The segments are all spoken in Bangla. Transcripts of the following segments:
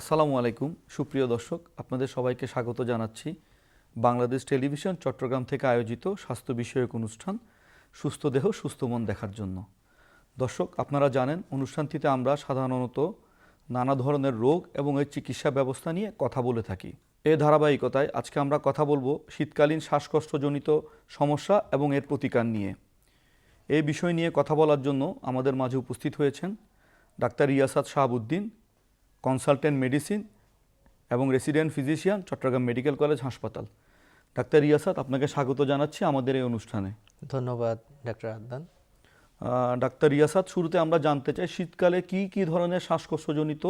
আসসালামু আলাইকুম। সুপ্রিয় দর্শক, আপনাদের সবাইকে স্বাগত জানাচ্ছি। বাংলাদেশ টেলিভিশন চট্টগ্রাম থেকে আয়োজিত স্বাস্থ্য বিষয়ক অনুষ্ঠান, সুস্থ দেহ, সুস্থ মন দেখার জন্য। দর্শক, আপনারা জানেন, অনুষ্ঠানটিতে আমরা সাধারণত নানা ধরনের রোগ এবং এর চিকিৎসা ব্যবস্থা নিয়ে কথা বলে থাকি। এ ধারাবাহিকতায় আজকে আমরা কথা বলব শীতকালীন শ্বাসকষ্টজনিত সমস্যা এবং এর প্রতিকার নিয়ে। এই বিষয় নিয়ে কথা বলার জন্য আমাদের মাঝে উপস্থিত হয়েছেন doctor Yasad Shahabuddin consultant medicine এবং resident physician Chittagong medical college হাসপাতাল। ডাক্তার ইয়াসাদ আপনাকে স্বাগত জানাচ্ছি আমাদের এই অনুষ্ঠানে। ধন্যবাদ ডাক্তার আদনান। ডাক্তার ইয়াসাদ শুরুতে আমরা জানতে চাই শীতকালে কি কি ধরনের শ্বাসকষ্টজনিত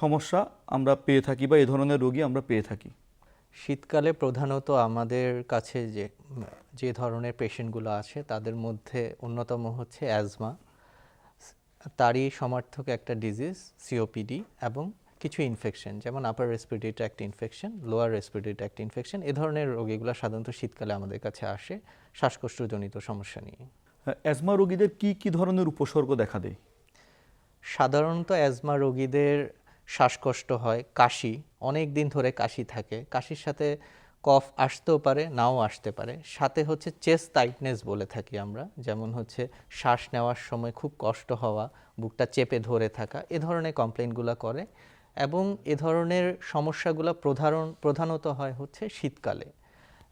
সমস্যা আমরা পেয়ে থাকি বা এই ধরনের রোগী আমরা পেয়ে থাকি? শীতকালে প্রধানত আমাদের কাছে যে যে ধরনের পেশেন্টগুলো আছে তাদের মধ্যে অন্যতম হচ্ছে অ্যাজমা। তারই সমার্থক একটা ডিজিজ সিওপিডি এবং কিছু ইনফেকশন যেমন upper respiratory tract infection lower respiratory tract infection এ ধরনের রোগীগুলো সাধারণত শীতকালে আমাদের কাছে আসে শ্বাসকষ্টজনিত সমস্যা নিয়ে। অ্যাজমা রোগীদের কি কি ধরনের উপসর্গ দেখা দেয়? সাধারণত অ্যাজমা রোগীদের শ্বাসকষ্ট হয় কাশি অনেক দিন ধরে কাশি থাকে কাশির সাথে কফ আসতেও পারে নাও আসতে পারে। সাথে হচ্ছে চেস্ট টাইটনেস বলে থাকি আমরা যেমন হচ্ছে শ্বাস নেওয়ার সময় খুব কষ্ট হওয়া বুকটা চেপে ধরে থাকা এ ধরনের কমপ্লেনগুলো করে এবং এ ধরনের সমস্যাগুলো প্রধান প্রধানত হয় হচ্ছে শীতকালে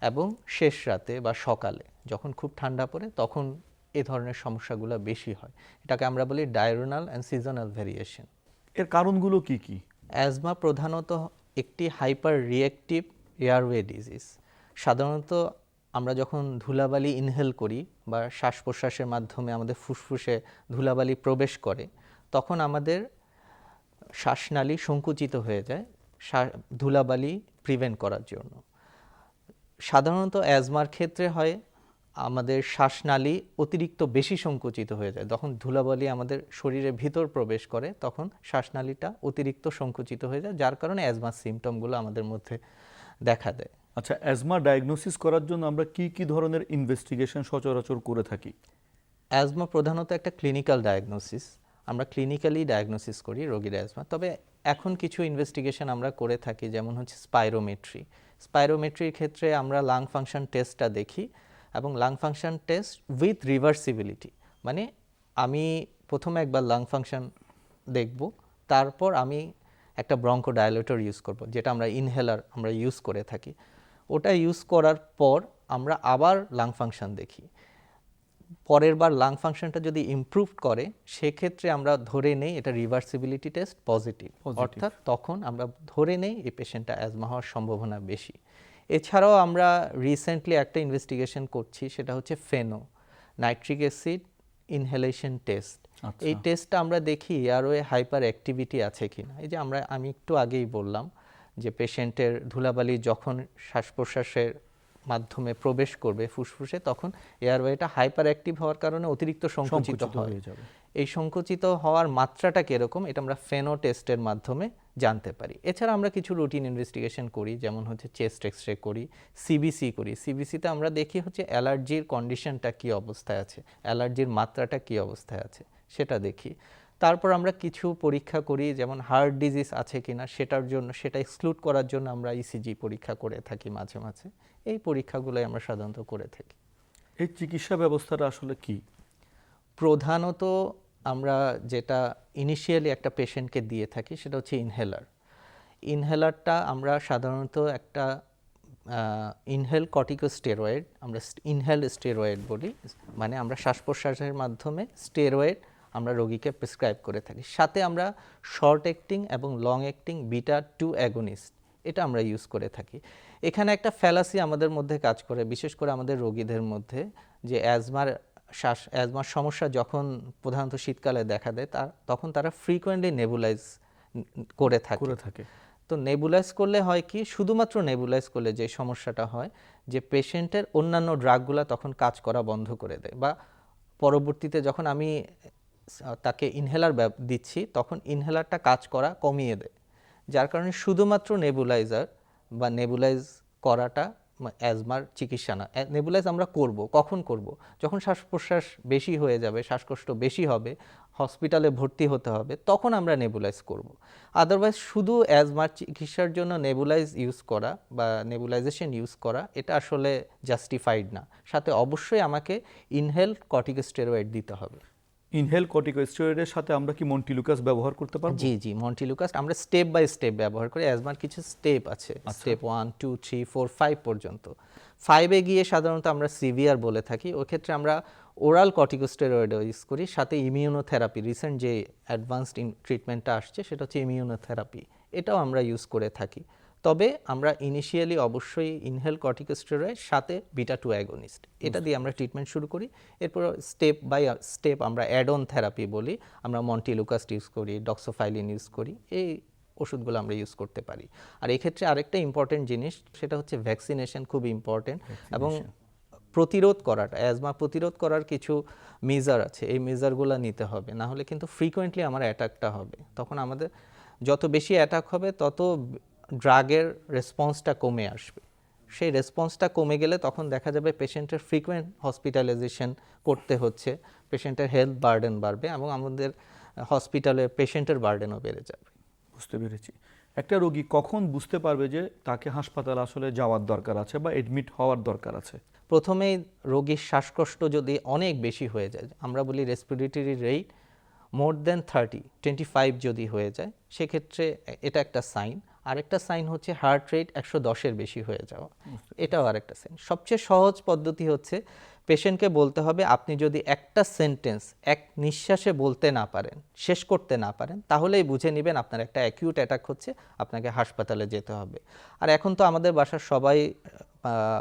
এবং শেষ রাতে বা সকালে যখন খুব ঠান্ডা পড়ে তখন এ ধরনের সমস্যাগুলো বেশি হয়। এটাকে আমরা বলি ডায়রোনাল অ্যান্ড সিজনাল ভেরিয়েশন এর কারণগুলো কি কি? অ্যাজমা প্রধানত একটি হাইপার রিয়েক্টিভ এয়ারওয়ে ডিজিজ সাধারণত আমরা যখন ধুলাবালি ইনহেল করি বা শ্বাস প্রশ্বাসের মাধ্যমে আমাদের ফুসফুসে ধুলাবালি প্রবেশ করে, তখন আমাদের শ্বাসনালী সংকুচিত হয়ে যায় ধুলাবালি প্রিভেন্ট করার জন্য। সাধারণত অ্যাজমার ক্ষেত্রে হয়, আমাদের শ্বাসনালী অতিরিক্ত বেশি সংকুচিত হয়ে যায়। যখন ধুলাবালি আমাদের শরীরের ভিতর প্রবেশ করে, তখন শ্বাসনালীটা অতিরিক্ত সংকুচিত হয়ে যায়, যার কারণে অ্যাজমার সিমটমগুলো আমাদের মধ্যে দেখা দেয়। আচ্ছা অ্যাজমা ডায়াগনোসিস করার জন্য আমরা কি কি ধরনের ইনভেস্টিগেশন সচরাচর করে থাকি? অ্যাজমা প্রধানত একটা ক্লিনিক্যাল ডায়াগনোসিস আমরা ক্লিনিক্যালি ডায়াগনোসিস করি রোগীর অ্যাজমা তবে এখন কিছু ইনভেস্টিগেশন আমরা করে থাকি, যেমন হচ্ছে স্পাইরোমেট্রি স্পাইরোমেট্রির ক্ষেত্রে আমরা লাং ফাংশন টেস্টটা দেখি এবং lung function test with reversibility মানে আমি প্রথমে একবার লাং ফাংশন দেখব, তারপর আমি একটা ব্রঙ্কো ডায়ালেটর ইউজ করব, যেটা আমরা ইনহেলার আমরা ইউজ করে থাকি। ওটা ইউজ করার পর আমরা আবার লাং ফাংশন দেখি। পরের বার লাং ফাংশনটা যদি ইমপ্রুভ করে সেক্ষেত্রে আমরা ধরে নেই এটা রিভার্সিবিলিটি টেস্ট পজিটিভ অর্থাৎ তখন আমরা ধরে নেই এই পেশেন্টটা অ্যাজমা হওয়ার সম্ভাবনা বেশি। এছাড়াও আমরা রিসেন্টলি একটা ইনভেস্টিগেশন করছি সেটা হচ্ছে FeNO nitric acid inhalation test. এই টেস্টটা আমরা দেখি এয়ারওয়ে হাইপার অ্যাক্টিভিটি আছে কিনা। এই যে আমরা আমি একটু আগেই বললাম যে পেশেন্টের ধুলাবালি যখন শ্বাস প্রশ্বাসের মাধ্যমে প্রবেশ করবে ফুসফুসে তখন এয়ারওয়েটা হাইপার অ্যাক্টিভ হওয়ার কারণে অতিরিক্ত সংকুচিত হয়ে। যাবে। এই সংকুচিত হওয়ার মাত্রাটা কীরকম এটা আমরা ফেনো টেস্টের মাধ্যমে জানতে পারি। এছাড়া আমরা কিছু রুটিন ইনভেস্টিগেশন করি যেমন হচ্ছে চেস্ট এক্স রে করি। সিবিসি করি সিবিসিতে আমরা দেখি হচ্ছে অ্যালার্জির কন্ডিশনটা কি অবস্থায় আছে অ্যালার্জির মাত্রাটা কি অবস্থায় আছে সেটা দেখি। তারপর আমরা কিছু পরীক্ষা করি যেমন হার্ট ডিজিজ আছে কিনা সেটার জন্য সেটা এক্সক্লুড করার জন্য আমরা ইসিজি পরীক্ষা করে থাকি মাঝে মাঝে। এই পরীক্ষাগুলোই আমরা সাধারণত করে থাকি। এই চিকিৎসা ব্যবস্থাটা আসলে কি? প্রধানত আমরা যেটা ইনিশিয়ালি একটা পেশেন্টকে দিয়ে থাকি সেটা হচ্ছে ইনহেলার ইনহেলারটা আমরা সাধারণত একটা ইনহেল কর্টিকোস্টেরয়েড আমরা ইনহেল স্টেরয়েড বলি। মানে আমরা শ্বাস প্রশ্বাসের মাধ্যমে স্টেরয়েড আমরা রোগীকে প্রেসক্রাইব করে থাকি। সাথে আমরা শর্ট অ্যাক্টিং এবং long acting beta two agonist এটা আমরা ইউজ করে থাকি। এখানে একটা ফ্যালাসি আমাদের মধ্যে কাজ করে বিশেষ করে আমাদের রোগীদের মধ্যে যে অ্যাজমার শ্বাস অ্যাজমার সমস্যা যখন প্রধানত শীতকালে দেখা দেয় তার তখন তারা ফ্রিকোয়েন্টলি নেবুলাইজ করে থাকে। করে থাকে। তো নেবুলাইজ করলে হয় কি শুধুমাত্র নেবুলাইজ করলে যে সমস্যাটা হয় যে পেশেন্টের অন্যান্য ড্রাগগুলো তখন কাজ করা বন্ধ করে দেয় বা পরবর্তীতে যখন আমি তাকে ইনহেলার দিচ্ছি, তখন ইনহেলারটা কাজ করা কমিয়ে দেয়। যার কারণে শুধুমাত্র নেবুলাইজার বা নেবুলাইজ করাটা অ্যাজমার চিকিৎসা না। নেবুলাইজ আমরা করব, কখন করব? যখন শ্বাস প্রশ্বাস বেশি হয়ে যাবে, শ্বাসকষ্ট বেশি হবে হসপিটালে ভর্তি হতে হবে, তখন আমরা নেবুলাইজ করব। আদারওয়াইজ শুধু অ্যাজমার চিকিৎসার জন্য নেবুলাইজ ইউজ করা বা নেবুলাইজেশন ইউজ করা, এটা আসলে জাস্টিফাইড না। সাথে অবশ্যই আমাকে ইনহেল কর্টিকোস্টেরয়েড দিতে হবে। ইনহেল কর্টিকোস্টেরয়েডের সাথে আমরা কি মন্টিলুকাস ব্যবহার করতে পারব? জি জি মন্টিলুকাস আমরা স্টেপ বাই স্টেপ ব্যবহার করি অ্যাজমার কিছু স্টেপ আছে। Step one two three four five পর্যন্ত। ফাইভে গিয়ে সাধারণত আমরা সিভিয়ার বলে থাকি। ওই ক্ষেত্রে আমরা ওরাল কর্টিকোস্টেরয়েড ইউজ করি সাথে ইমিউনোথেরাপি রিসেন্ট যে অ্যাডভান্সড ট্রিটমেন্টটা আসছে সেটা হচ্ছে ইমিউনোথেরাপি। এটাও আমরা ইউজ করে থাকি। তবে আমরা ইনিশিয়ালি অবশ্যই ইনহেল কর্টিকোস্টেরয়েড সাথে বিটা টু অ্যাগোনিস্ট এটা দিয়ে আমরা ট্রিটমেন্ট শুরু করি। এরপর স্টেপ বাই স্টেপ আমরা অ্যাড অন থেরাপি বলি। আমরা মন্টিলুকাস্ট ইউজ করি ডক্সোফাইলিন ইউজ করি। এই ওষুধগুলো আমরা ইউজ করতে পারি। আর এক্ষেত্রে আরেকটা ইম্পর্টেন্ট জিনিস সেটা হচ্ছে ভ্যাকসিনেশন খুব ইম্পর্টেন্ট এবং প্রতিরোধ করাটা অ্যাজমা প্রতিরোধ করার কিছু মেজার আছে। এই মেজারগুলো নিতে হবে। না হলে কিন্তু ফ্রিকোয়েন্টলি আমার অ্যাটাকটা হবে। তখন আমাদের যত বেশি অ্যাটাক হবে তত ড্রাগের রেসপন্সটা কমে আসবে। সেই রেসপন্সটা কমে গেলে তখন দেখা যাবে পেশেন্টের ফ্রিকোয়েন্ট হসপিটালাইজেশন করতে হচ্ছে পেশেন্টের হেলথ বার্ডেন বাড়বে এবং আমাদের হসপিটালে পেশেন্টের বার্ডেনও বেড়ে যাবে। বুঝতে পেরেছি। একটা রোগী কখন বুঝতে পারবে যে তাকে হাসপাতাল আসলে যাওয়ার দরকার আছে বা এডমিট হওয়ার দরকার আছে? প্রথমেই রোগীর শ্বাসকষ্ট যদি অনেক বেশি হয়ে যায় আমরা বলি respiratory rate more than thirty twenty five যদি হয়ে যায় সেক্ষেত্রে এটা একটা সাইন আরেকটা সাইন হচ্ছে হার্ট রেট একশো দশের বেশি হয়ে যাওয়া। এটাও আরেকটা সাইন। সবচেয়ে সহজ পদ্ধতি হচ্ছে পেশেন্টকে বলতে হবে আপনি যদি একটা সেন্টেন্স এক নিঃশ্বাসে বলতে না পারেন শেষ করতে না পারেন তাহলেই বুঝে নেবেন আপনার একটা অ্যাকিউট অ্যাটাক হচ্ছে আপনাকে হাসপাতালে যেতে হবে। আর এখন তো আমাদের বাসার সবাই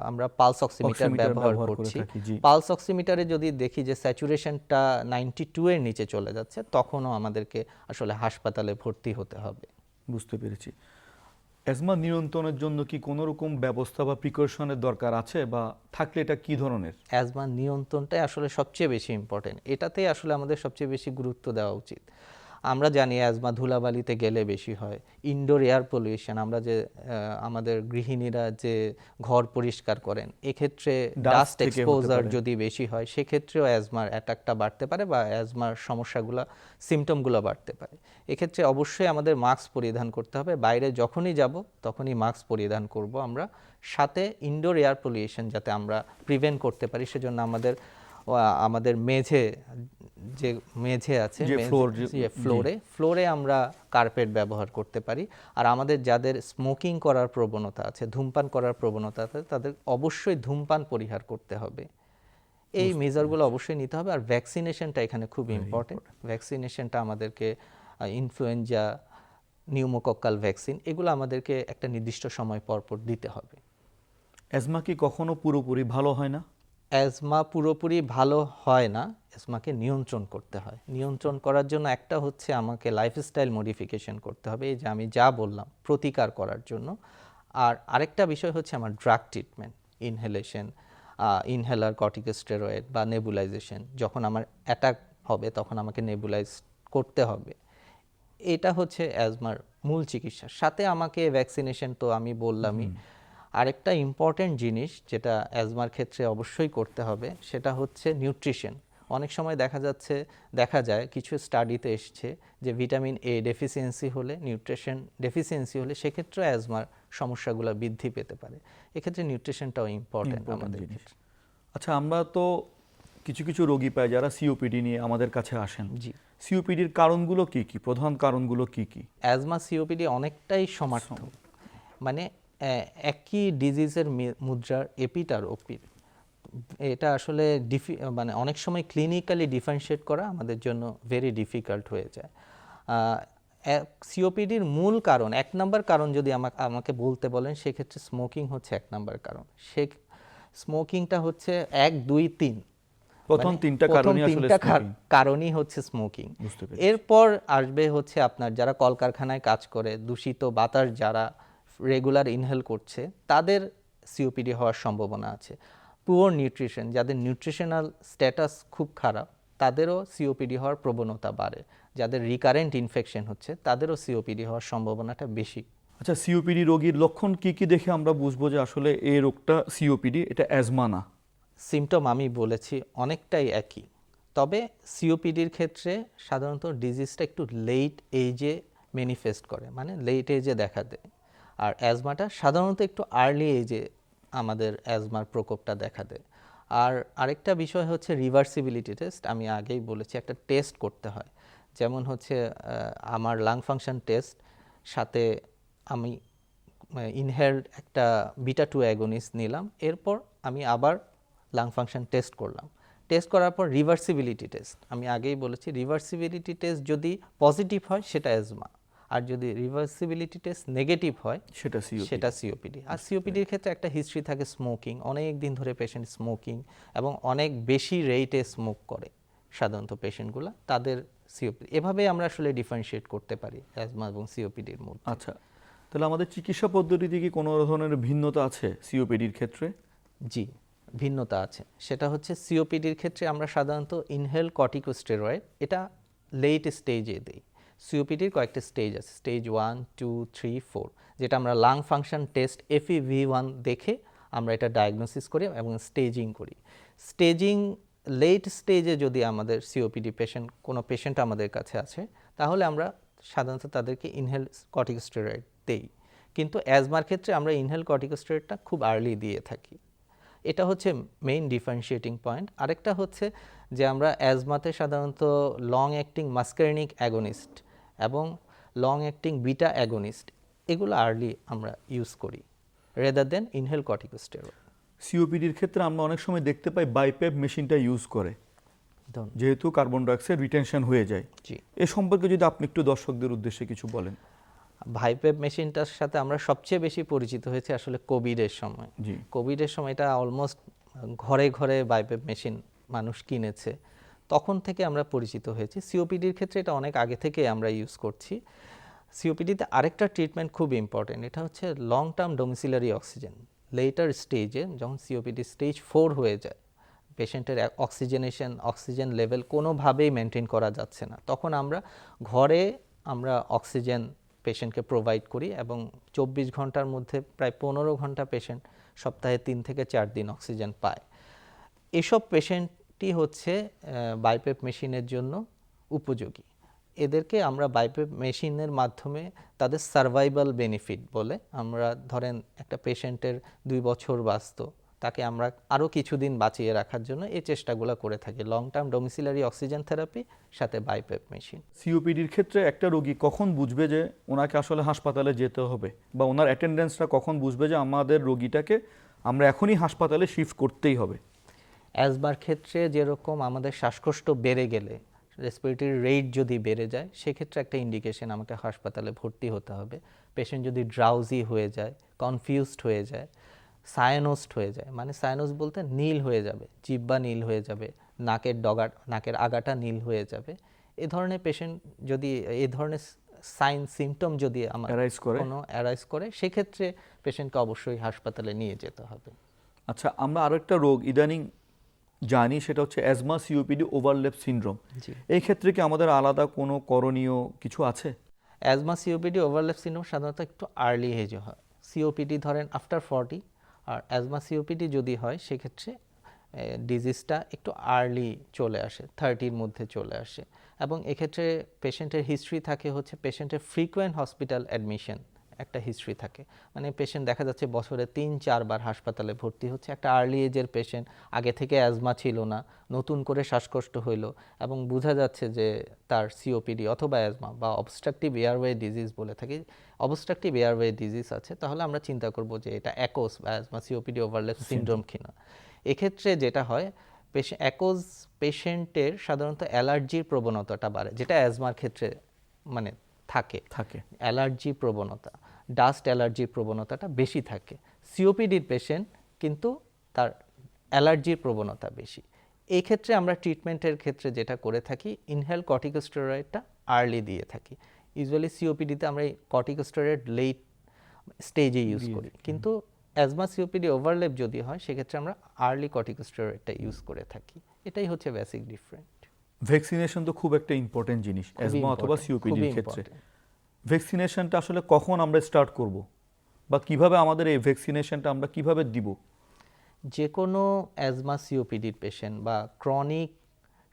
আমরা পালস অক্সিমিটার ব্যবহার করছি। পালস অক্সিমিটারে যদি দেখি যে স্যাচুরেশনটা নাইনটি টু এর নিচে চলে যাচ্ছে তখনও আমাদেরকে আসলে হাসপাতালে ভর্তি হতে হবে। বুঝতে পেরেছি। অ্যাজমা নিয়ন্ত্রণের জন্য কি কোনো রকম ব্যবস্থা বা প্রিকশনের দরকার আছে বা থাকলে এটা কি ধরনের? অ্যাজমা নিয়ন্ত্রণটাই আসলে সবচেয়ে বেশি ইম্পর্টেন্ট এটাতেই আসলে আমাদের সবচেয়ে বেশি গুরুত্ব দেওয়া উচিত। আমরা জানি অ্যাজমা ধুলাবালিতে গেলে বেশি হয়। ইনডোর এয়ার পলিউশন আমরা যে আমাদের গৃহিণীরা যে ঘর পরিষ্কার করেন এক্ষেত্রে ডাস্ট এক্সপোজার যদি বেশি হয় সেক্ষেত্রেও অ্যাজমার অ্যাটাকটা বাড়তে পারে বা অ্যাজমার সমস্যাগুলো সিমটমগুলো বাড়তে পারে। এক্ষেত্রে অবশ্যই আমাদের মাস্ক পরিধান করতে হবে। বাইরে যখনই যাব তখনই মাস্ক পরিধান করব আমরা। সাথে ইনডোর এয়ার পলিউশন যাতে আমরা প্রিভেন্ট করতে পারি সেজন্য আমাদের আমাদের মেঝে যে মেঝে আছে। ফ্লোরে ফ্লোরে আমরা কার্পেট ব্যবহার করতে পারি। আর আমাদের যাদের স্মোকিং করার প্রবণতা আছে ধূমপান করার প্রবণতা আছে তাদের অবশ্যই ধূমপান পরিহার করতে হবে। এই মেজারগুলো অবশ্যই নিতে হবে। আর ভ্যাকসিনেশনটা এখানে খুব ইম্পর্টেন্ট ভ্যাকসিনেশনটা আমাদেরকে ইনফ্লুয়েঞ্জা নিউমোকক্কাল ভ্যাকসিন এগুলো আমাদেরকে একটা নির্দিষ্ট সময় পর পর দিতে হবে। অ্যাজমা কি কখনো পুরোপুরি ভালো হয় না? অ্যাজমা পুরোপুরি ভালো হয় না, অ্যাজমাকে নিয়ন্ত্রণ করতে হয়। নিয়ন্ত্রণ করার জন্য একটা হচ্ছে আমাকে লাইফস্টাইল মডিফিকেশন করতে হবে, এই যে আমি যা বললাম, প্রতিকার করার জন্য। আর আরেকটা বিষয় হচ্ছে আমার drug treatment inhalation inhaler corticosteroid বা নেবুলাইজেশন যখন আমার অ্যাটাক হবে, তখন আমাকে নেবুলাইজ করতে হবে। এটা হচ্ছে অ্যাজমার মূল চিকিৎসা। সাথে আমাকে ভ্যাকসিনেশন তো আমি বললামই। আরেকটা ইম্পর্টেন্ট জিনিস যেটা অ্যাজমার ক্ষেত্রে অবশ্যই করতে হবে সেটা হচ্ছে নিউট্রিশন অনেক সময় দেখা যাচ্ছে দেখা যায় কিছু স্টাডিতে এসছে যে ভিটামিন এ ডেফিসিয়েন্সি হলে নিউট্রিশন ডেফিসিয়েন্সি হলে সেক্ষেত্রে অ্যাজমার সমস্যাগুলো বৃদ্ধি পেতে পারে। এক্ষেত্রে নিউট্রিশনটাও ইম্পর্টেন্ট Important আমাদের। আচ্ছা আমরা তো কিছু কিছু রোগী পাই যারা সিওপিডি নিয়ে আমাদের কাছে আসেন। জি। সিওপিডির কারণগুলো কি কি? প্রধান কারণগুলো কি কি? অ্যাজমা সিওপিডি অনেকটাই সমার্থক। মানে একই ডিজিজের মুদ্রার এপিট আর ওপিট এটা আসলে ডিফি মানে অনেক সময় ক্লিনিক্যালি ডিফারেন্সিয়েট করা আমাদের জন্য ভেরি ডিফিকাল্ট হয়ে যায়। সিওপিডির মূল কারণ এক নম্বর কারণ যদি আমাকে আমাকে বলতে বলেন সেক্ষেত্রে স্মোকিং হচ্ছে এক নম্বর কারণ। সে স্মোকিংটা হচ্ছে এক দুই তিন। প্রথম মানে তিনটা কারণই আসলে কারণই হচ্ছে স্মোকিং এরপর আসবে হচ্ছে আপনার যারা কলকারখানায় কাজ করে দূষিত বাতাস যারা রেগুলার ইনহেল করছে তাদের সিওপিডি হওয়ার সম্ভাবনা আছে। পুয়ার নিউট্রিশন যাদের নিউট্রিশনাল স্ট্যাটাস খুব খারাপ তাদেরও সিওপিডি হওয়ার প্রবণতা বাড়ে। যাদের রিকারেন্ট ইনফেকশন হচ্ছে তাদেরও সিওপিডি হওয়ার সম্ভাবনাটা বেশি। আচ্ছা সিওপিডি রোগীর লক্ষণ কি কি দেখে আমরা বুঝব যে আসলে এই রোগটা সিওপিডি এটা অ্যাজমা না? সিমটম আমি বলেছি অনেকটাই একই। তবে সিওপিডির ক্ষেত্রে সাধারণত ডিজিজটা একটু লেট এজে ম্যানিফেস্ট করে মানে লেট এজে দেখা দেয়। আর অ্যাজমাটা সাধারণত একটু আর্লি এজে আমাদের অ্যাজমার প্রকোপটা দেখা দেয়। আর আরেকটা বিষয় হচ্ছে রিভার্সিবিলিটি টেস্ট আমি আগেই বলেছি একটা টেস্ট করতে হয়। যেমন হচ্ছে আমার লাং ফাংশন টেস্ট সাথে আমি ইনহেলড একটা বিটা টু অ্যাগোনিস্ট নিলাম, এরপর আমি আবার লাং ফাংশন টেস্ট করলাম। টেস্ট করার পর রিভার্সিবিলিটি টেস্ট আমি আগেই বলেছি রিভার্সিবিলিটি টেস্ট যদি পজিটিভ হয়, সেটা অ্যাজমা আর যদি রিভার্সিবিলিটি টেস্ট নেগেটিভ হয় সেটা সেটা সিওপিডি আর সিওপিডির ক্ষেত্রে একটা হিস্ট্রি থাকে স্মোকিং অনেক দিন ধরে পেশেন্ট স্মোকিং এবং অনেক বেশি রেটে স্মোক করে সাধারণত পেশেন্টগুলো তাদের সিওপিডি এভাবে আমরা আসলে ডিফারেন্সিয়েট করতে পারি অ্যাজমা এবং সিওপিডির মধ্যে। আচ্ছা তাহলে আমাদের চিকিৎসা পদ্ধতিতে কি কোনো ধরনের ভিন্নতা আছে সিওপিডির ক্ষেত্রে? জি ভিন্নতা আছে। সেটা হচ্ছে সিওপিডির ক্ষেত্রে আমরা সাধারণত ইনহেল কর্টিকোস্টেরয়েড এটা লেট স্টেজে দিই। সিওপিডির কয়েকটা স্টেজ আছে। Stage one two three four যেটা আমরা lung function test F E V one দেখে আমরা এটা ডায়াগনোসিস করি এবং স্টেজিং করি। স্টেজিং লেট স্টেজে যদি আমাদের সিওপিডি পেশেন্ট কোনো পেশেন্ট আমাদের কাছে আছে তাহলে আমরা সাধারণত তাদেরকে ইনহেল কর্টিকোস্টেরয়েড দেই। কিন্তু অ্যাজমার ক্ষেত্রে আমরা ইনহেল কর্টিকোস্টেরয়েডটা খুব আর্লি দিয়ে থাকি। এটা হচ্ছে মেইন ডিফারেন্সিয়েটিং পয়েন্ট আরেকটা হচ্ছে যে আমরা অ্যাজমাতে সাধারণত লং অ্যাক্টিং মাস্কারিনিক অ্যাগোনিস্ট এবং লং অ্যাক্টিং বিটা অ্যাগোনিস্ট এগুলো আর্লি আমরা ইউজ করি রেদার দেন ইনহেল কর্টিকোস্টেরয়েড সিওপিডির ক্ষেত্রে আমরা অনেক সময় দেখতে পাই বাইপ্যাপ মেশিনটা ইউজ করে। যেহেতু কার্বন ডাইঅক্সাইড রিটেনশন হয়ে যায়। জি। এ সম্পর্কে যদি আপনি একটু দর্শকদের উদ্দেশ্যে কিছু বলেন। ভাইপেপ মেশিনটার সাথে আমরা সবচেয়ে বেশি পরিচিত হয়েছে আসলে কোভিডের সময়। জি। কোভিডের সময় এটা অলমোস্ট ঘরে ঘরে বাইপেপ মেশিন মানুষ কিনেছে। তখন থেকে আমরা পরিচিত হয়েছি। সিওপিডির ক্ষেত্রে এটা অনেক আগে থেকে আমরা ইউজ করছি। সিওপিডিতে আরেকটা ট্রিটমেন্ট খুব ইম্পর্টেন্ট এটা হচ্ছে long term domiciliary oxygen later স্টেজে যখন সিওপিডি স্টেজ ফোর হয়ে যায় পেশেন্টের অক্সিজেনেশন অক্সিজেন লেভেল কোনোভাবেই মেনটেন করা যাচ্ছে না। তখন আমরা ঘরে আমরা অক্সিজেন পেশেন্টকে প্রোভাইড করি এবং চব্বিশ ঘণ্টার মধ্যে প্রায় পনেরো ঘণ্টা পেশেন্ট সপ্তাহে তিন থেকে চার দিন অক্সিজেন পায়। এসব পেশেন্টই হচ্ছে বাইপেপ মেশিনের জন্য উপযোগী। এদেরকে আমরা বাইপেপ মেশিনের মাধ্যমে তাদের সার্ভাইভাল বেনিফিট বলে আমরা ধরেন একটা পেশেন্টের দুই বছর বাঁচত, তাকে আমরা আরও কিছুদিন বাঁচিয়ে রাখার জন্য এই চেষ্টাগুলো করে থাকি। Long term domiciliary oxygen therapy সাথে বাইপেপ মেশিন সিওপিডির ক্ষেত্রে একটা রোগী কখন বুঝবে যে ওনাকে আসলে হাসপাতালে যেতে হবে বা ওনার অ্যাটেন্ডেন্সটা কখন বুঝবে যে আমাদের রোগীটাকে আমরা এখনই হাসপাতালে শিফট করতেই হবে? অ্যাজমার ক্ষেত্রে যেরকম আমাদের শ্বাসকষ্ট বেড়ে গেলে রেসপিরেটরি রেট যদি বেড়ে যায় সেক্ষেত্রে একটা ইন্ডিকেশন আমাকে হাসপাতালে ভর্তি হতে হবে। পেশেন্ট যদি ড্রাউজি হয়ে যায় কনফিউজড হয়ে যায় সায়ানোস্ট হয়ে যায় মানে সায়ানোস বলতে নীল হয়ে যাবে জিব্বা নীল হয়ে যাবে নাকের ডগা নাকের আগাটা নীল হয়ে যাবে। এ ধরনের পেশেন্ট যদি এ ধরনের সাইন সিমটম যদি আমার? কোনো অ্যারাইজ করে সেক্ষেত্রে পেশেন্টকে অবশ্যই হাসপাতালে নিয়ে যেতে হবে। আচ্ছা আমরা আরও একটা রোগ ইদানিং জানি সেটা হচ্ছে অ্যাজমা সিওপিডি ওভারলেপ সিনড্রোম এই ক্ষেত্রে কি আমাদের আলাদা কোনো করণীয় কিছু আছে? অ্যাজমা সিওপিডি ওভারল্যাপ সিনড্রোম সাধারণত একটু আর্লি এজে হয়। সিওপিডি ধরেন আফটার ফর্টি আর অ্যাজমা সিওপিডি যদি হয় সেক্ষেত্রে ডিজিজটা একটু আর্লি চলে আসে থার্টির মধ্যে চলে আসে। এবং এক্ষেত্রে পেশেন্টের হিস্ট্রি থাকে হচ্ছে পেশেন্টের ফ্রিকোয়েন্ট হসপিটাল অ্যাডমিশন একটা হিস্ট্রি থাকে। মানে পেশেন্ট দেখা যাচ্ছে বছরে তিন চারবার হাসপাতালে ভর্তি হচ্ছে। একটা আর্লি এজের পেশেন্ট আগে থেকে অ্যাজমা ছিল না নতুন করে শ্বাসকষ্ট হইল এবং বোঝা যাচ্ছে যে তার সিওপিডি অথবা অ্যাজমা বা অবস্ট্রাকটিভ এয়ারওয়ে ডিজিজ বলে থাকি অবস্ট্রাকটিভ এয়ারওয়ে ডিজিজ আছে তাহলে আমরা চিন্তা করব যে এটা অ্যাকোস বা অ্যাজমা সিওপিডি ওভারলেপ সিনড্রোম কিনা। এক্ষেত্রে যেটা হয় পেশেন্ট অ্যাকোজ পেশেন্টের সাধারণত অ্যালার্জির প্রবণতাটা বাড়ে যেটা অ্যাজমার ক্ষেত্রে মানে থাকে। থাকে। অ্যালার্জি প্রবণতা। ডাস্ট অ্যালার্জির প্রবণতাটা বেশি থাকে। সিওপিডির পেশেন্ট কিন্তু তার অ্যালার্জির প্রবণতা বেশি। এই ক্ষেত্রে আমরা ট্রিটমেন্টের ক্ষেত্রে যেটা করে থাকি ইনহেল কর্টিকোস্টেরয়েডটা আর্লি দিয়ে থাকি। ইউজুয়ালি সিওপিডিতে আমরা এই কর্টিকোস্টেরয়েড লেট স্টেজে ইউজ করি। কিন্তু অ্যাজমা সিওপিডি ওভারলেপ যদি হয় সেক্ষেত্রে আমরা আর্লি কর্টিকোস্টেরয়েডটা ইউজ করে থাকি। এটাই হচ্ছে বেসিক ডিফারেন্ট ভ্যাকসিনেশন তো খুব একটা ইম্পর্টেন্ট জিনিস। অ্যাজমা অথবা সিওপিডির ক্ষেত্রে। ভ্যাকসিনেশনটা আসলে কখন আমরা স্টার্ট করব? বা কীভাবে আমাদের এই ভ্যাকসিনেশনটা আমরা কীভাবে দিব? যে কোনো অ্যাজমা সিওপিডির পেশেন্ট বা ক্রনিক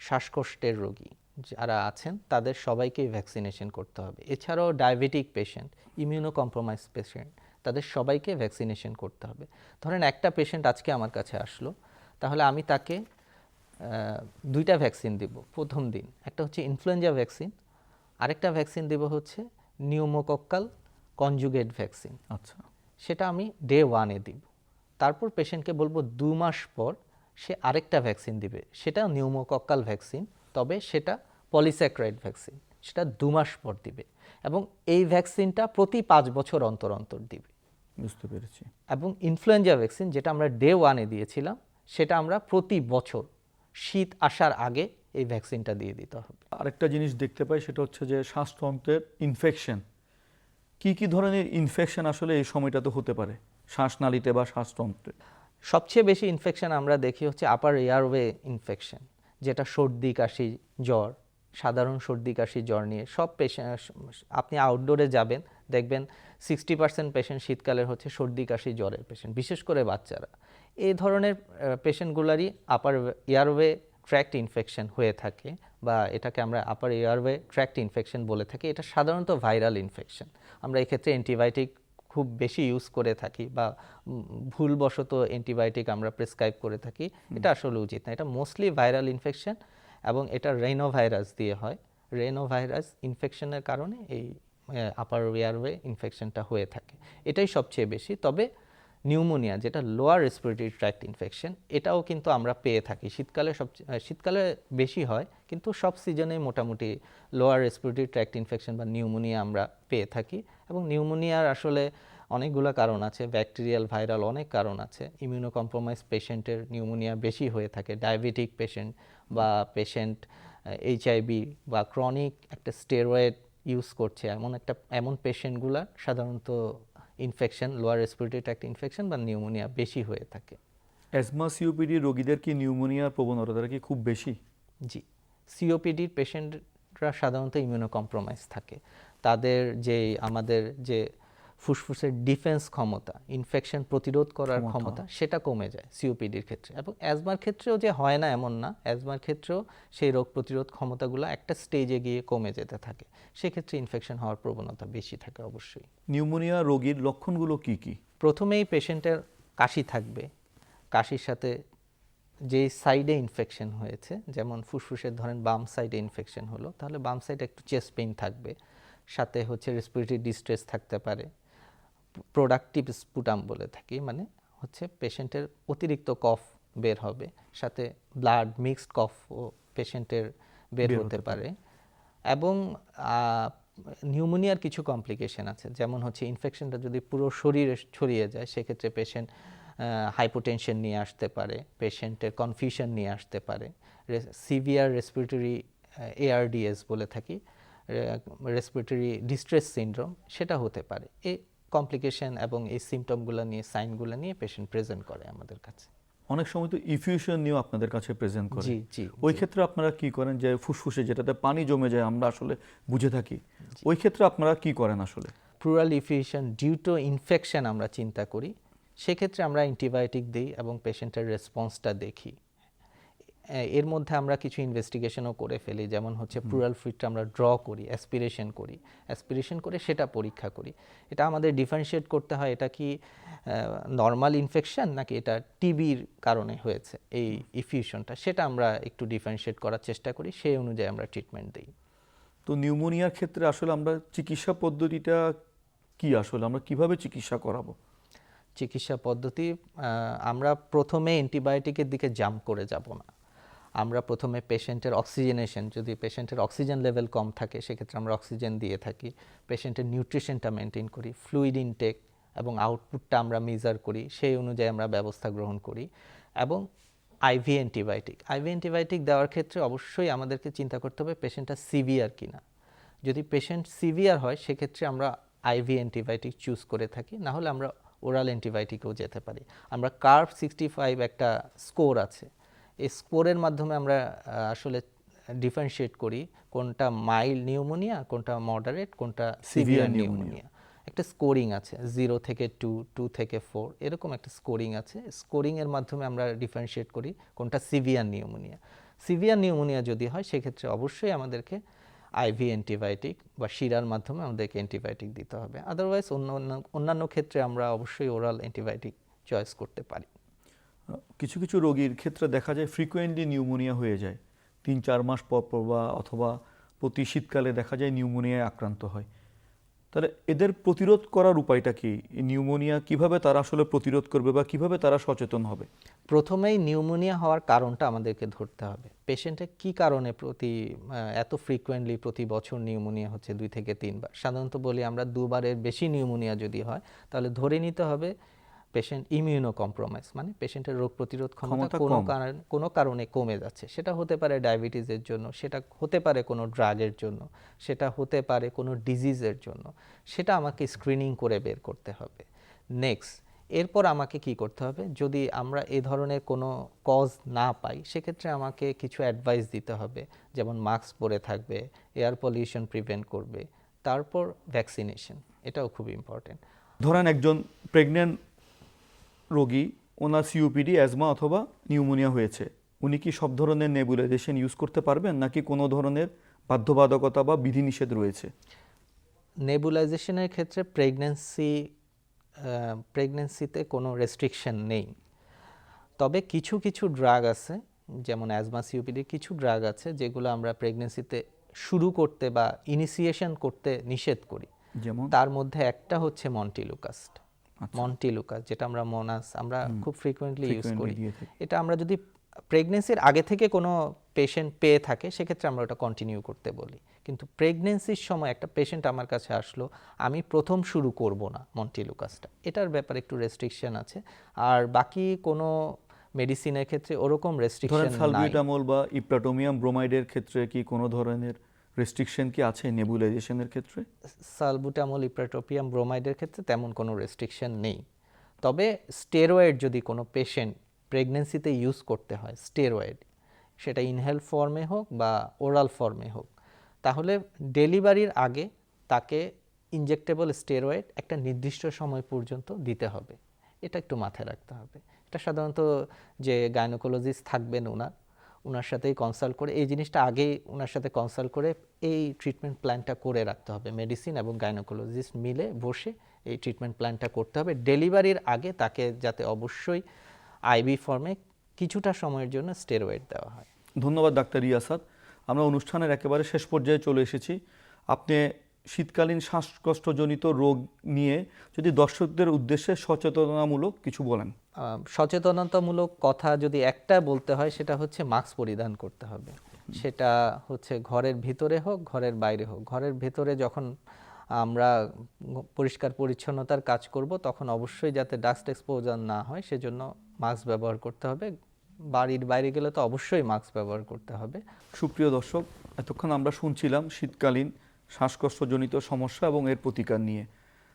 শ্বাসকষ্টের রোগী যারা আছেন, তাদের সবাইকেই ভ্যাকসিনেশন করতে হবে। এছাড়াও diabetic patient immuno compromise patient তাদের সবাইকে ভ্যাকসিনেশন করতে হবে। ধরেন একটা পেশেন্ট আজকে আমার কাছে আসলো, তাহলে আমি তাকে দুইটা ভ্যাকসিন দিব প্রথম দিন। একটা হচ্ছে ইনফ্লুয়েঞ্জা ভ্যাকসিন আরেকটা ভ্যাকসিন দেব হচ্ছে নিউমোকক্কাল কনজুগেট ভ্যাকসিন আচ্ছা। সেটা আমি ডে ওয়ানে দিব। তারপর পেশেন্টকে বলব দু মাস পর সে আরেকটা ভ্যাকসিন দিবে। সেটা নিউমোকক্কাল ভ্যাকসিন তবে সেটা পলিস্যাক্রাইড ভ্যাকসিন সেটা দু মাস পর দিবে এবং এই ভ্যাকসিনটা প্রতি পাঁচ বছর অন্তর অন্তর দিবে। বুঝতে পেরেছি। এবং ইনফ্লুয়েঞ্জা ভ্যাকসিন যেটা আমরা ডে ওয়ানে দিয়েছিলাম সেটা আমরা প্রতি বছর শীত আসার আগে এই ভ্যাকসিনটা দিয়ে দিতে হবে। আরেকটা জিনিস দেখতে পাই সেটা হচ্ছে যে শ্বাসতন্ত্রের ইনফেকশন কি কি ধরনের ইনফেকশন আসলে এই সময়টাতে হতে পারে? শ্বাসনালীতে বা শ্বাসতন্ত্রে? সবচেয়ে বেশি ইনফেকশন আমরা দেখি হচ্ছে আপার এয়ারওয়ে ইনফেকশন যেটা সর্দি কাশি জ্বর সাধারণ সর্দি কাশি জ্বর নিয়ে। সব পেশেন্ট আপনি আউটডোরে যাবেন দেখবেন সিক্সটি পার্সেন্ট পেশেন্ট শীতকালের হচ্ছে সর্দি কাশি জ্বরের পেশেন্ট বিশেষ করে বাচ্চারা। এই ধরনের পেশেন্টগুলারই আপার এয়ারওয়ে ট্র্যাক্ট ইনফেকশন হয়ে থাকে বা এটাকে আমরা আপার এয়ারওয়ে ট্র্যাক্ট ইনফেকশন বলে থাকি এটা সাধারণত ভাইরাল ইনফেকশন আমরা এক্ষেত্রে অ্যান্টিবায়োটিক খুব বেশি ইউজ করে থাকি বা ভুলবশত অ্যান্টিবায়োটিক আমরা প্রেসক্রাইব করে থাকি এটা আসলে উচিত না। এটা মোস্টলি ভাইরাল ইনফেকশন এবং এটা রেনো ভাইরাস দিয়ে হয়। রেনো ভাইরাস ইনফেকশনের কারণে এই আপার এয়ারওয়ে ইনফেকশনটা হয়ে থাকে। এটাই সবচেয়ে বেশি। তবে নিউমোনিয়া, যেটা লোয়ার রেসপিরেটরি ট্র্যাক্ট ইনফেকশন এটাও কিন্তু আমরা পেয়ে থাকি। শীতকালে সব, শীতকালে বেশি হয়, কিন্তু সব সিজনে মোটামুটি লোয়ার রেসপিরেটরি ট্র্যাক্ট ইনফেকশন বা নিউমোনিয়া আমরা পেয়ে থাকি। এবং নিউমোনিয়ার আসলে অনেকগুলো কারণ আছে ব্যাকটেরিয়াল ভাইরাল অনেক কারণ আছে। ইমিউনো কম্প্রোমাইজ পেশেন্টের নিউমোনিয়া বেশি হয়ে থাকে ডায়াবেটিক পেশেন্ট বা পেশেন্ট এইচআইভি বা ক্রনিক একটা স্টেরয়েড ইউজ করছে। এমন একটা, এমন পেশেন্টগুলার সাধারণত infection lower respiratory tract infection বা নিউমোনিয়া বেশি হয়ে থাকে। অ্যাজমা সিওপিডি রোগীদের কি নিউমোনিয়ার প্রবণতাটা কি খুব বেশি? জি সিওপিডির পেশেন্টরা সাধারণত ইমিউনো কম্প্রোমাইজ থাকে। তাদের যে আমাদের যে ফুসফুসের ডিফেন্স ক্ষমতা ইনফেকশন প্রতিরোধ করার ক্ষমতা। সেটা কমে যায় সিওপিডির ক্ষেত্রে। এবং অ্যাজমার ক্ষেত্রেও যে হয় না এমন না অ্যাজমার ক্ষেত্রেও সেই রোগ প্রতিরোধ ক্ষমতাগুলো একটা স্টেজে গিয়ে কমে যেতে থাকে। সেক্ষেত্রে ইনফেকশন হওয়ার প্রবণতা বেশি থাকে অবশ্যই। নিউমোনিয়া রোগীর লক্ষণগুলো কি কি? প্রথমেই পেশেন্টের কাশি থাকবে। কাশির সাথে যে সাইডে ইনফেকশন হয়েছে যেমন ফুসফুসের ধরেন বাম সাইডে ইনফেকশন হলো তাহলে বাম সাইডে একটু চেস্ট পেইন থাকবে। সাথে হচ্ছে রেসপিরেটরি ডিস্ট্রেস থাকতে পারে। প্রোডাক্টিভ স্পুটাম বলে থাকি মানে হচ্ছে পেশেন্টের অতিরিক্ত কফ বের হবে সাথে ব্লাড মিক্সড কফ ও পেশেন্টের বের হতে পারে। এবং নিউমোনিয়ার কিছু কমপ্লিকেশন আছে যেমন হচ্ছে ইনফেকশনটা যদি পুরো শরীরে ছড়িয়ে যায় সেক্ষেত্রে পেশেন্ট হাইপোটেনশন নিয়ে আসতে পারে পেশেন্টের কনফিউশন নিয়ে আসতে পারে। সিভিয়ার রেসপিরেটরি এআরডিএস বলে থাকি রেসপিরেটরি ডিস্ট্রেস সিনড্রোম সেটা হতে পারে। এই কমপ্লিকেশন এবং এই সিমটমগুলো নিয়ে সাইনগুলো নিয়ে পেশেন্ট প্রেজেন্ট করে আমাদের কাছে। অনেক সময় তো ইফিউশন নিয়েও আপনাদের কাছে প্রেজেন্ট করে। জি জি ওই ক্ষেত্রে আপনারা কি করেন? যে ফুসফুসে যেটাতে পানি জমে যায় আমরা আসলে বুঝে থাকি। ওই ক্ষেত্রে আপনারা কি করেন আসলে? Pleural effusion due to infection আমরা চিন্তা করি। সেক্ষেত্রে আমরা অ্যান্টিবায়োটিক দিই এবং পেশেন্টের রেসপন্সটা দেখি। এর মধ্যে আমরা কিছু ইনভেস্টিগেশনও করে ফেলি। যেমন হচ্ছে প্লুরাল ফ্লুইডটা আমরা ড্র করি অ্যাসপিরেশন করি। অ্যাসপিরেশন করে সেটা পরীক্ষা করি। এটা আমাদের ডিফারেন্সিয়েট করতে হয় এটা কি নর্মাল ইনফেকশন নাকি এটা টিবির কারণে হয়েছে? এই ইফিউশনটা সেটা আমরা একটু ডিফারেন্সিয়েট করার চেষ্টা করি সেই অনুযায়ী আমরা ট্রিটমেন্ট দিই। তো নিউমোনিয়ার ক্ষেত্রে আসলে আমরা চিকিৎসা পদ্ধতিটা কি আসলে? আমরা কীভাবে চিকিৎসা করাবো? চিকিৎসা পদ্ধতি আমরা প্রথমে অ্যান্টিবায়োটিকের দিকে জাম্প করে যাব না। আমরা প্রথমে পেশেন্টের অক্সিজেনেশন, যদি পেশেন্টের অক্সিজেন লেভেল কম থাকে, সেক্ষেত্রে আমরা অক্সিজেন দিয়ে থাকি। পেশেন্টের নিউট্রিশনটা মেনটেন করি, ফ্লুইড ইনটেক এবং আউটপুটটা আমরা মেজার করি, সেই অনুযায়ী আমরা ব্যবস্থা গ্রহণ করি এবং আইভি অ্যান্টিবায়োটিক আইভি অ্যান্টিবায়োটিক দেওয়ার ক্ষেত্রে অবশ্যই আমাদেরকে চিন্তা করতে হবে পেশেন্টটা সিভিয়ার কিনা। যদি পেশেন্ট সিভিয়ার হয়, সেক্ষেত্রে আমরা আইভি অ্যান্টিবায়োটিক চুজ করে থাকি না হলে আমরা ওরাল অ্যান্টিবায়োটিকেও যেতে পারি। আমরা কার্ভ সিক্সটি ফাইভ একটা স্কোর আছে। এই স্কোরের মাধ্যমে আমরা আসলে ডিফারেন্সিয়েট করি কোনটা মাইল্ড নিউমোনিয়া কোনটা মডারেট কোনটা সিভিয়ার। নিউমোনিয়া একটা স্কোরিং আছে জিরো থেকে টু টু থেকে ফোর এরকম একটা স্কোরিং আছে। স্কোরিংয়ের মাধ্যমে আমরা ডিফারেন্সিয়েট করি কোনটা সিভিয়ার নিউমোনিয়া সিভিয়ার নিউমোনিয়া যদি হয় সেক্ষেত্রে অবশ্যই আমাদেরকে আইভি অ্যান্টিবায়োটিক বা শিরার মাধ্যমে আমাদেরকে অ্যান্টিবায়োটিক দিতে হবে। আদারওয়াইজ অন্য অন্য- অন্যান্য ক্ষেত্রে আমরা অবশ্যই ওরাল অ্যান্টিবায়োটিক চয়েস করতে পারি। কিছু কিছু রোগীর ক্ষেত্রে দেখা যায় ফ্রিকোয়েন্টলি নিউমোনিয়া হয়ে যায়। তিন, চার মাস পর পর বা অথবা প্রতি শীতকালে দেখা যায় নিউমোনিয়ায় আক্রান্ত হয়। তাহলে এদের প্রতিরোধ করার উপায়টা কি? নিউমোনিয়া কীভাবে তারা আসলে প্রতিরোধ করবে বা কীভাবে তারা সচেতন হবে? প্রথমেই নিউমোনিয়া হওয়ার কারণটা আমাদেরকে ধরতে হবে। পেশেন্টের কি কারণে প্রতি এত ফ্রিকোয়েন্টলি প্রতি বছর নিউমোনিয়া হচ্ছে? দুই থেকে তিনবার। সাধারণত বলি আমরা দুবারের বেশি নিউমোনিয়া যদি হয়, তাহলে ধরে নিতে হবে পেশেন্ট ইমিউনো কম্প্রোমাইজ মানে পেশেন্টের রোগ প্রতিরোধ ক্ষমতা কোনো। কারণ কোনো কারণে কমে যাচ্ছে। সেটা হতে পারে ডায়াবেটিসের জন্য সেটা হতে পারে কোনো ড্রাগের জন্য সেটা হতে পারে কোনো ডিজিজের জন্য। সেটা আমাকে স্ক্রিনিং করে বের করতে হবে। নেক্সট এরপর আমাকে কি করতে হবে? যদি আমরা এ ধরনের কোনো কজ না পাই সেক্ষেত্রে আমাকে কিছু অ্যাডভাইস দিতে হবে। যেমন মাস্ক পরে থাকবে এয়ার পলিউশন প্রিভেন্ট করবে তারপর ভ্যাকসিনেশন এটাও খুব ইম্পর্টেন্ট ধরেন একজন প্রেগনেন্ট রোগী ওনার সিওপিডি অ্যাজমা অথবা নিউমোনিয়া হয়েছে। উনি কি সব ধরনের নেবুলাইজেশন ইউজ করতে পারবেন নাকি কোনো ধরনের বাধ্যবাধকতা বা বিধিনিষেধ রয়েছে? নেবুলাইজেশনের ক্ষেত্রে প্রেগনেন্সি প্রেগনেন্সিতে কোনো রেস্ট্রিকশন নেই। তবে কিছু কিছু ড্রাগ আছে যেমন অ্যাজমা সিওপিডি কিছু ড্রাগ আছে যেগুলো আমরা প্রেগনেন্সিতে শুরু করতে বা ইনিশিয়েশন করতে নিষেধ করি। যেমন? তার মধ্যে একটা হচ্ছে মন্টিলুকাস্ট মন্টিলুকাস যেটা আমরা মোনাস আমরা খুব ফ্রিকোয়েন্টলি ইউজ করি। এটা আমরা যদি প্রেগনেন্সির আগে থেকে কোনো পেশেন্ট পেয়ে থাকে সেক্ষেত্রে আমরা ওটা কন্টিনিউ করতে বলি। কিন্তু প্রেগনেন্সির সময় একটা পেশেন্ট আমার কাছে আসলো আমি প্রথম শুরু করব না মন্টিলুকাসটা এটার ব্যাপারে একটু রেস্ট্রিকশন আছে। আর বাকি কোনো মেডিসিনের ক্ষেত্রে ওরকম রেস্ট্রিকশন নাই। সালবিউটামল বা ইপ্রাটোমিয়াম ব্রোমাইডের ক্ষেত্রে কি কোনো ধরনের রেস্ট্রিকশন কি আছে নেবুলাইজেশনের ক্ষেত্রে? সালবুটামল ইপ্রাটোপিয়াম ব্রোমাইডের ক্ষেত্রে তেমন কোনো রেস্ট্রিকশন নেই। তবে স্টেরয়েড যদি কোনো পেশেন্ট প্রেগনেন্সিতে ইউজ করতে হয় স্টেরয়েড সেটা ইনহেল ফর্মে হোক বা ওরাল ফর্মে হোক, তাহলে ডেলিভারির আগে তাকে ইনজেক্টেবল স্টেরয়েড একটা নির্দিষ্ট সময় পর্যন্ত দিতে হবে। এটা একটু মাথায় রাখতে হবে। এটা সাধারণত যে গাইনোকোলজিস্ট থাকবেন ওনার ওনার সাথেই কনসাল্ট করে, এই জিনিসটা আগেই ওনার সাথে কনসাল্ট করে এই ট্রিটমেন্ট প্ল্যানটা করে রাখতে হবে। মেডিসিন এবং গাইনোকোলজিস্ট মিলে বসে এই ট্রিটমেন্ট প্ল্যানটা করতে হবে। ডেলিভারির আগে তাকে যাতে অবশ্যই আইবি ফর্মে কিছুটা সময়ের জন্য স্টেরয়েড দেওয়া হয়। ধন্যবাদ ডাক্তার রিয়াসাদ আমরা অনুষ্ঠানের একেবারে শেষ পর্যায়ে চলে এসেছি। আপনি শীতকালীন শ্বাসকষ্টজনিত রোগ নিয়ে যদি দর্শকদের উদ্দেশ্যে সচেতনামূলক কিছু বলেন। সচেতনতামূলক কথা যদি একটা বলতে হয় সেটা হচ্ছে মাস্ক পরিধান করতে হবে। সেটা হচ্ছে ঘরের ভিতরে হোক ঘরের বাইরে হোক। ঘরের ভেতরে যখন আমরা পরিষ্কার পরিচ্ছন্নতার কাজ করব তখন অবশ্যই যাতে ডাস্ট এক্সপোজার না হয় সেজন্য মাস্ক ব্যবহার করতে হবে। বাড়ির বাইরে গেলে তো অবশ্যই মাস্ক ব্যবহার করতে হবে। সুপ্রিয় দর্শক এতক্ষণ আমরা শুনছিলাম শীতকালীন শ্বাসকষ্টজনিত সমস্যা এবং এর প্রতিকার নিয়ে।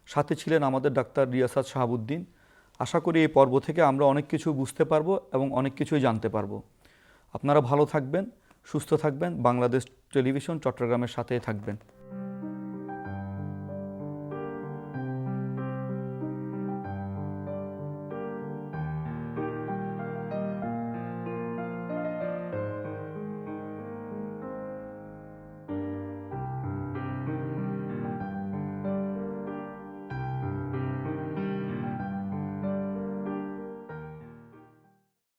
সাথে ছিলেন আমাদের ডাক্তার রিয়াসাদ শাহাবুদ্দিন। আশা করি এই পর্ব থেকে আমরা অনেক কিছু বুঝতে পারব এবং অনেক কিছুই জানতে পারব। আপনারা ভালো থাকবেন, সুস্থ থাকবেন। বাংলাদেশ টেলিভিশন চট্টগ্রামের সাথেই থাকবেন।